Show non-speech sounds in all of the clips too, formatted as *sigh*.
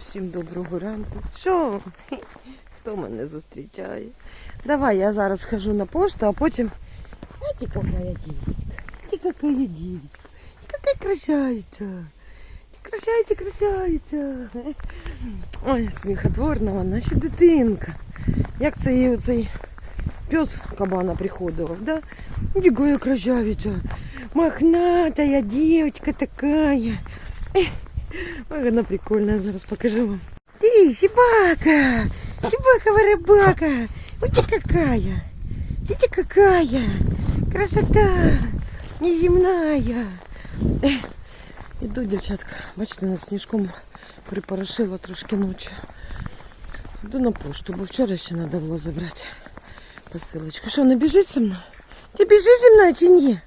Усім доброго ранку. Що? Хто мене зустрічає? Давай я зараз схожу на пошту, а потім. Знаете, какая девочка? Ти какая девочка? Какая красавиця. Красавиця, красавиця. Ой, сміхотворна вона ще дитинка. Як це її оцей пес кабана приходила, да? Дикая красавиця. Мохнатая девочка такая. Эх, Ой, вона прикольна, зараз покажу вам. Ты, щебака! Щебака рыбака! Вот ты какая! Видите, какая! Красота! Неземная! Ех, Іду, дівчатка, бачите, над сніжком припорошила трошки ночі. Йду на пошту, бо вчора ще треба було забрати посилочку. Що, не біжить со мною? Ти біжиш зі мною чи ні?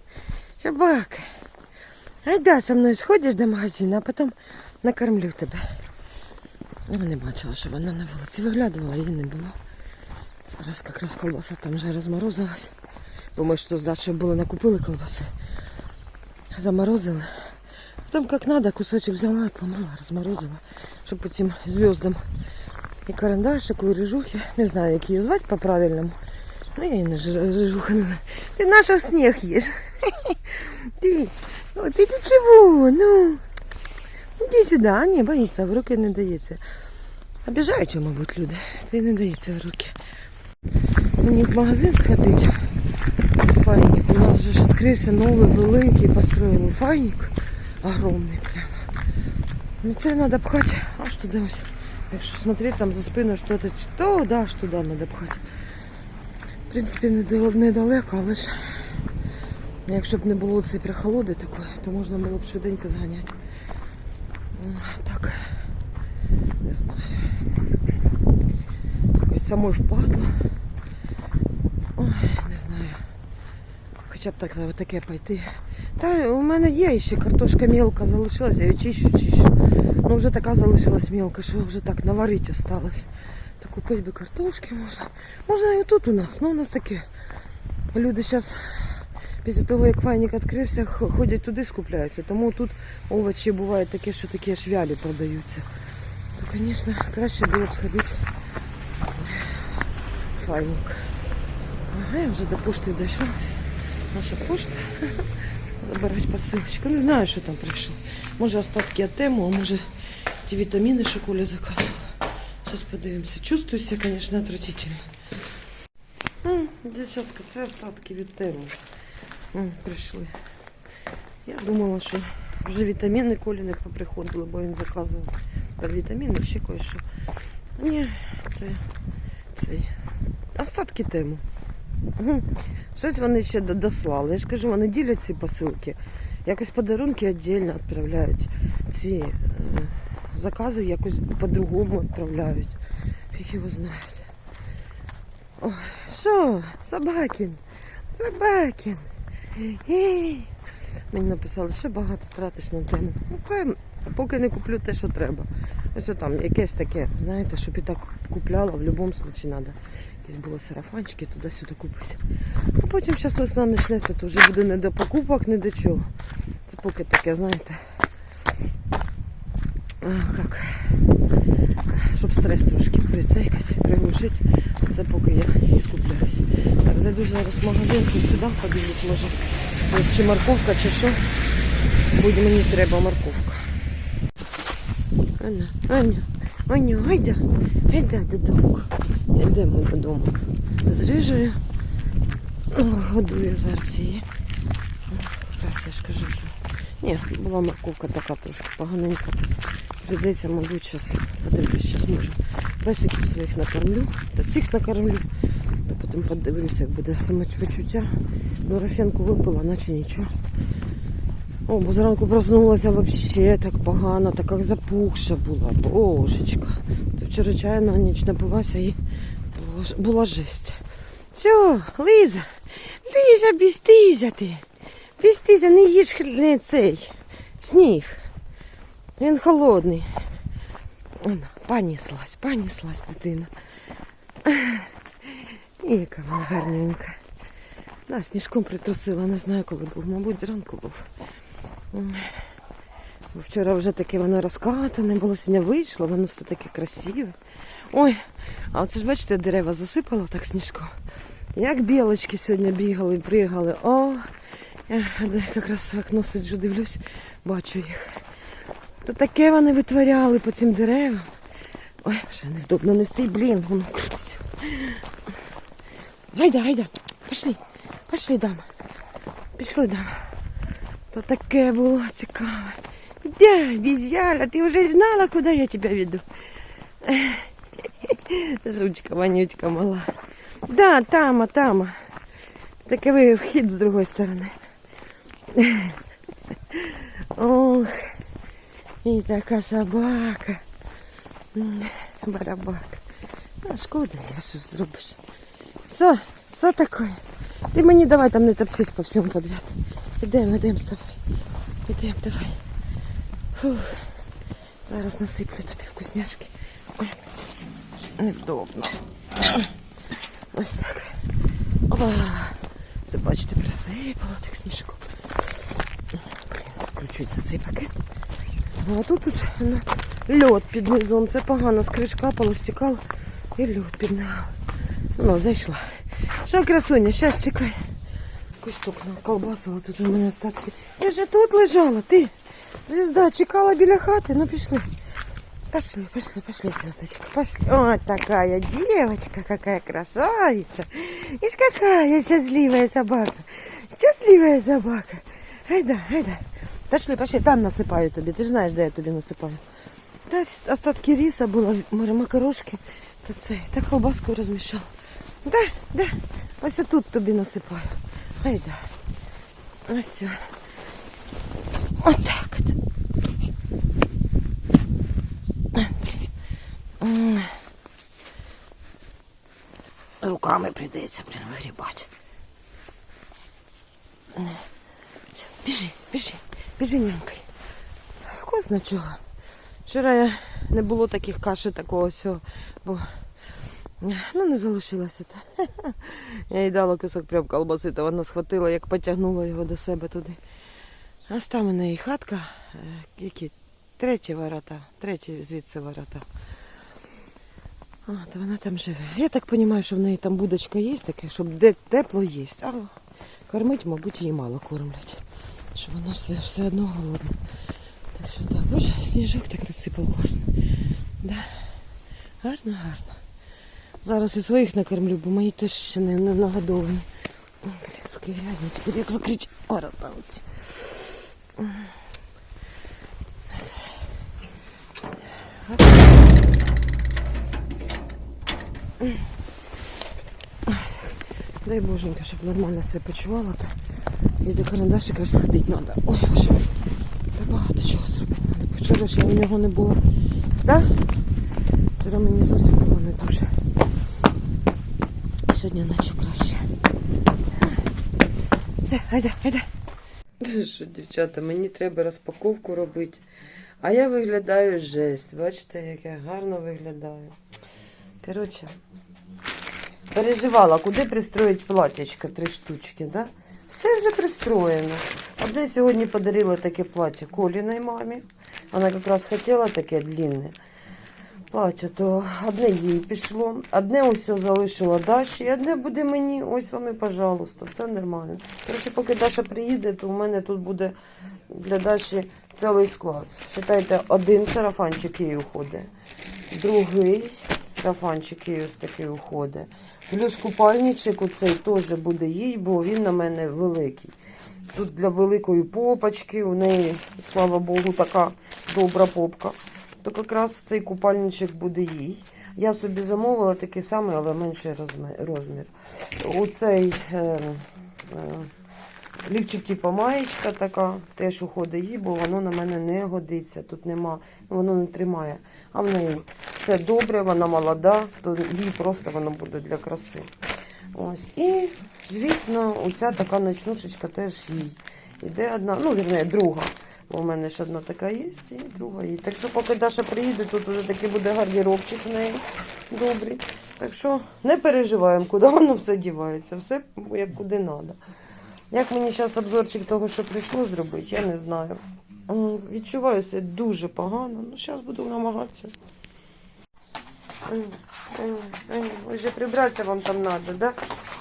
Собака. Айда со мною сходиш до магазину, а потім накормлю тебе. Я не бачила, що вона на вулиці виглядувала, її не було. Зараз якраз колбаса там вже розморозилась. Бо ми ж тут з Дашою накупили колбаси. Заморозили. Потім як треба, кусочок взяла, помила, розморозила, щоб по цим зв'яздам і карандашику, і рижухи. Не знаю, як її звати по-правильному. Ну, я її не рижуха не знаю. Ти наша сніг їш. *laughs* Ти, о, ти, ти чого? Ну, іди сюди, а ні, боїться, в руки не дається. Обіжають, його, мабуть, люди. Ти не дається в руки. Мені в магазин сходити. Файник. У нас же ж відкрився новий великий, построїли файник. Огромний прямо. Ну це треба пхати аж туди ось. Якщо смотреть там за спиною що то, то да, аж туди треба пхати. В принципі, недал- недалеко, але ж якщо б не було цієї прохолоди такої, то можна було б швиденько зганяти. Ну, Так, не знаю. Якось самой впадло. Ой, не знаю. Хоча б так таке пойти. Та у мене є ще картошка мелка залишилась, я її чищу, чищу. Ну вже така залишилась мелка, що вже так наварити осталось. То купити би картошки можна. Можна і тут у нас. Ну у нас таке. Люди зараз після того, як файник відкрився, ходять туди скупляються. Тому тут овочі бувають такі, що такі аж вялі продаються. То, звісно, краще було б сходити файник. Ага, я вже до пошти дійшла. Наша пошта. *laughs* Забирати посилочку. Не знаю, що там прийшло. Може остатки від тему, а може ті вітаміни, що Коля заказувала. Зараз подивимося. Чувствую себе, звісно, отвратительно. Дівчатка, це остатки від тему. Прийшли. Я думала, що вже вітаміни Колі не поприходили, бо він заказував. Та вітаміни ще кое-що. Ні, це цей. Остатки тему. Щось вони ще дослали. Я ж кажу, вони ділять ці посилки. Якось подарунки віддільно відправляють. Ці е, закази якось по-другому відправляють. Фіг його знають. Ой, що? Собакін? Собакін. Мені написали, що багато тратиш на тему. Ну, це поки не куплю те, що треба. Ось там якесь таке, знаєте, щоб і так купляла, в будь-якому випадку треба. Якісь було сарафанчики туди-сюди купити. А потім зараз весна почнеться, то вже буде не до покупок, не до чого. Це поки таке, знаєте. А, як? Щоб стрес трошки прицейкати, приглушити. Це поки я і скупляюсь. Так, зайду зараз в магазин, тут сюди подивлюсь, може. Ось чи морковка, чи що. Буде мені треба морковка. Аня, Аня, Аню, гайда, гайда додому. Йдемо додому. З рижею. Годую зараз її. Раз я ж кажу, що. Ні, була морковка така трошки поганенька. Придеться, мабуть, зараз подивлюсь, зараз може. Песиків своїх накормлю, та цих накормлю. Та потім подивлюся, як буде самочуття. Ну, рафенку випила, наче нічого. О, бо зранку проснулася взагалі так погано, так як запухша була. Божечка. Це вчора чаю на ніч напилася і була, була жесть. Все, Лиза, Лиза, бістизя ти. Бістизя, не їж не цей сніг. Він холодний. Вона, паніслась, паніслась дитина. І яка вона гарненька. Да, сніжком притрусила, не знаю, коли був. Мабуть, зранку був. Бо Вчора вже таке воно розкатане було, сьогодні вийшло, воно все таке красиве. Ой, а оце ж бачите, дерева засипало так сніжком. Як білочки сьогодні бігали, пригали. О, я якраз в окно сиджу, дивлюсь, бачу їх. То таке вони витворяли по цим деревам. Ой, вже невдобно нести, блін, воно крутиться. Гайда, гайда, пішли, пішли, дама. Пішли, дама. То таке було цікаве. Де, обезьяна, ти вже знала, куди я тебе веду? Жучка, вонючка мала. Да, тама, тама. Таке ви вхід з другої сторони. Ох, і така собака. М, Барабака. А шкода, я що зробиш. Що, що таке? Ти мені давай там не топчись по всьому подряд. Ідемо, ідемо з тобою. Ідемо, давай. Фух. Зараз насиплю тобі вкусняшки. Невдобно. Ось так. Опа. Це бачите, присипало так сніжку. Блін, закручується цей пакет. Ну, а тут, тут ну, льод під низом. Це погано, з криш капало, стікало і льод під ногами. Ну, зайшла. Що, красуня, щас чекай. Якусь стукнула, колбасила тут у мене остатки. Я же тут лежала, ти. Звезда чекала біля хати, ну пішли. Пошли, пошли, пошли, звездочка, пошли. О, такая девочка, какая красавица. Ишь, какая счастливая собака. Счастливая собака. Айда, айда. Пошли, пошли, там насыпаю тобі. Ти ж знаєш, де я тобі насипаю. Та остатки риса було, м- макарошки. Та це, та колбаску розмішала. Да, да. Ось тут тобі насипаю. Айда. Ось. все. Отак от. Руками прийдеться, блін, вигрібати. Біжи, біжи, біжи, нянькай. Вкусно чого. Вчора не було таких каші такого всього, бо ну не залишилося. Та. *laughs* Я їй дала кусок прям колбаси, то вона схватила, як потягнула його до себе туди. А там у неї хатка, е, які треті ворота, треті звідси ворота. То вона там живе. Я так розумію, що в неї там будочка є таке, щоб де тепло є. А кормить, мабуть, її мало кормлять. Що вона все, все одно голодна. Так що так, боже, сніжок так насипав класно. Да. Гарно, гарно. Зараз і своїх накормлю, бо мої теж ще не, не нагодовані. О, блін, руки грязні, тепер як закричать ворота оці. Дай боженька, щоб нормально себе почувала. І до карандашика ж сходити треба. Ой, боже. Та багато чого зробити. Вчора ж я у нього не була. Да? Вчора мені зовсім було не дуже. Сьогодні наче краще. Все, гайда, гайда. Що, дівчата, мені треба розпаковку робити. А я виглядаю жесть. Бачите, як я гарно виглядаю. Коротше, переживала, куди пристроїть платячко, три штучки, да? Все вже пристроєно. Одне сьогодні подарила таке плаття Коліній мамі. Вона якраз хотіла таке длинне плаття, то одне їй пішло, одне ось залишила Даші, і одне буде мені. Ось вам і, пожалуйста, все нормально. Коротше, поки Даша приїде, то у мене тут буде для Даші цілий склад. Считайте, один сарафанчик їй уходить, другий сарафанчик їй ось такий уходить. Плюс купальничок оцей теж буде їй, бо він на мене великий. Тут для великої попочки, у неї, слава Богу, така добра попка. То якраз цей купальничок буде їй. Я собі замовила такий самий, але менший розмір. Оцей е, е, лівчик, типу маєчка така, теж уходить їй, бо воно на мене не годиться. Тут нема, воно не тримає. А в неї все добре, вона молода, то їй просто воно буде для краси. Ось. І, звісно, оця така ночнушечка теж їй. Іде одна, ну, вірне, друга. Бо у мене ж одна така є, і друга є. Так що поки Даша приїде, тут вже такий буде гардеробчик в неї добрий. Так що не переживаємо, куди воно все дівається. Все як куди треба. Як мені зараз обзорчик того, що прийшло зробити, я не знаю. М, Відчуваю себе дуже погано. Ну, зараз буду намагатися. Вже прибратися вам там треба, да?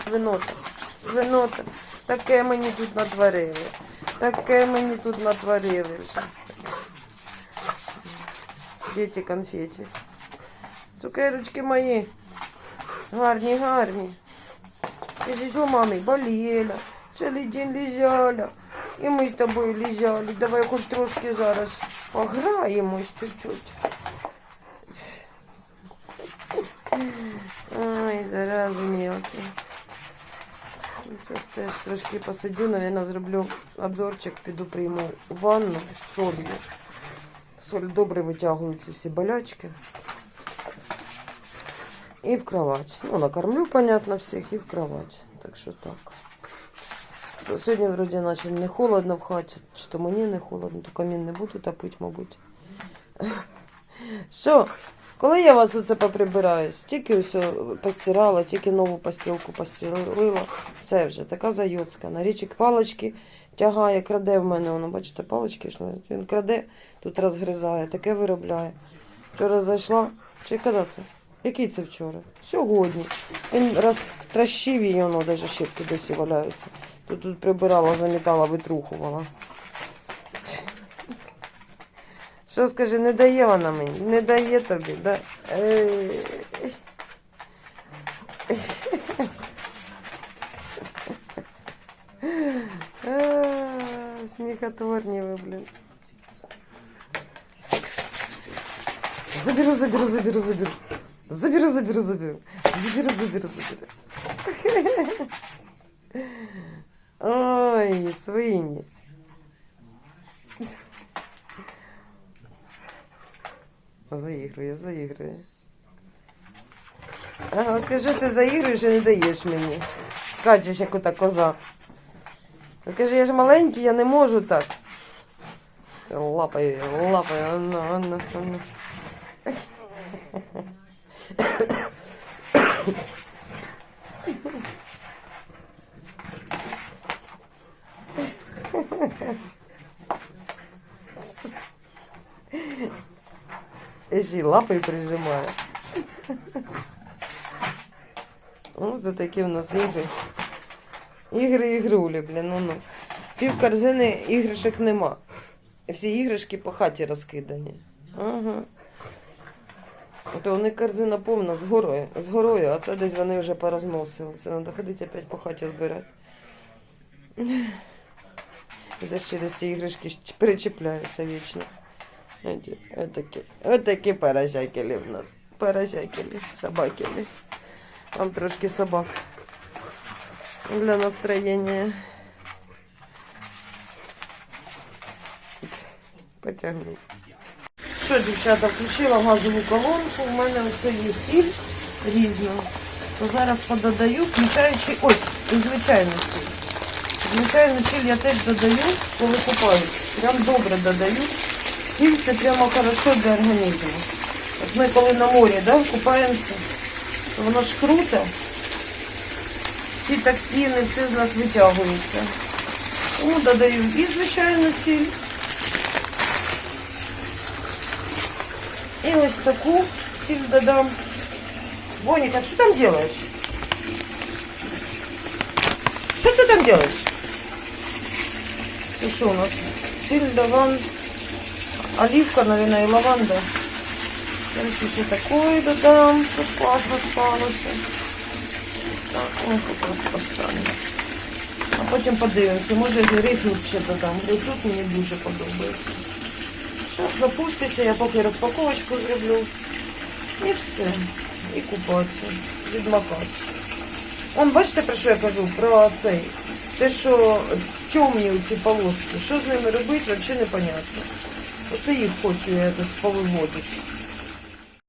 Свинота. Свинота. Таке мені тут натворили. Таке мені тут натворили вже. Діти конфеті. Цукерочки мої. Гарні, гарні. Ти ж що, мамі, боліла. Цілий день лежала. І ми з тобою лежали. Давай хоч трошки зараз пограємось чуть-чуть. Ай, зарази мелкі. Це трошки посидю, наверное, зроблю обзорчик, піду прийму ванну з солью. Соль добре витягує ці всі болячки. І в кровать. Ну, накормлю, понятно, всіх, і в кровать. Так що так. Сьогодні вроді наче не холодно в хаті, чи то мені не холодно, то камін не буду топити, мабуть. Що? Коли я вас оце поприбираю, тільки все постирала, тільки нову постілку постелила, все вже, така зайоцька. На річик палочки тягає, краде в мене, воно, бачите, палочки йшли. Він краде, тут розгризає, таке виробляє. Вчора зайшла, чи коли це? Який це вчора? Сьогодні. Він розтращив її, воно навіть щепки досі валяються. Тут, тут прибирала, замітала, витрухувала. Що скажи, не дає вона мені? Не дає тобі, да? Сміхотворні ви, блін. Заберу, заберу, заберу, заберу. Заберу, заберу, заберу. Заберу, заберу, заберу. Ой, свині. Заігрує, заігрує. Ага, скажи, ти заігруєш і не даєш мені. Скачеш, як ота коза. Скажи, я ж маленький, я не можу так. Лапаю, лапаю, Анна, Анна, Анна. Й лапою прижимаю. Ну, за такі в нас ігри. Ігри ігрулі, блін, ну ну. Пів корзини іграшок нема. Всі іграшки по хаті розкидані. Ага. То у них корзина повна з горою, з горою, а це десь вони вже порозносили. Це треба ходити опять по хаті збирати. Десь через ті іграшки причіпляюся вічно. Отакі, отакі поросякелі в нас. Поросякелі, собакелі. Там трошки собак. Для настроєння. Потягну. Що, дівчата, включила газову колонку. У мене ось є сіль різна. Зараз пододаю, включаючи. Ой, і звичайну сіль. Звичайну сіль я теж додаю, коли купаюсь. Прям добре додаю. Сіль це прямо хорошо для організму. От ми коли на морі да, купаємося, то воно ж круто. Всі токсини, все з нас витягується. Тому додаю і звичайну сіль. І ось таку сіль додам. Боніка, що там делаешь? Що ти там делаешь? Це що у нас? Сіль, лаван, оливка, наверное, и лаванда. Дальше ще такое додам, щоб класно спалося. Ось так, ось просто поставлю. А потім подивимося, може грейпфрут ще додам. Грейпфрут мені дуже подобається. Зараз напуститься, я поки розпаковочку зроблю. І все. І купатися. Відмакати. Он, бачите, про що я кажу? Про цей. Те, що темні ці полоски. Що з ними робити, взагалі непонятно. Оце їх хочу я тут повиводити.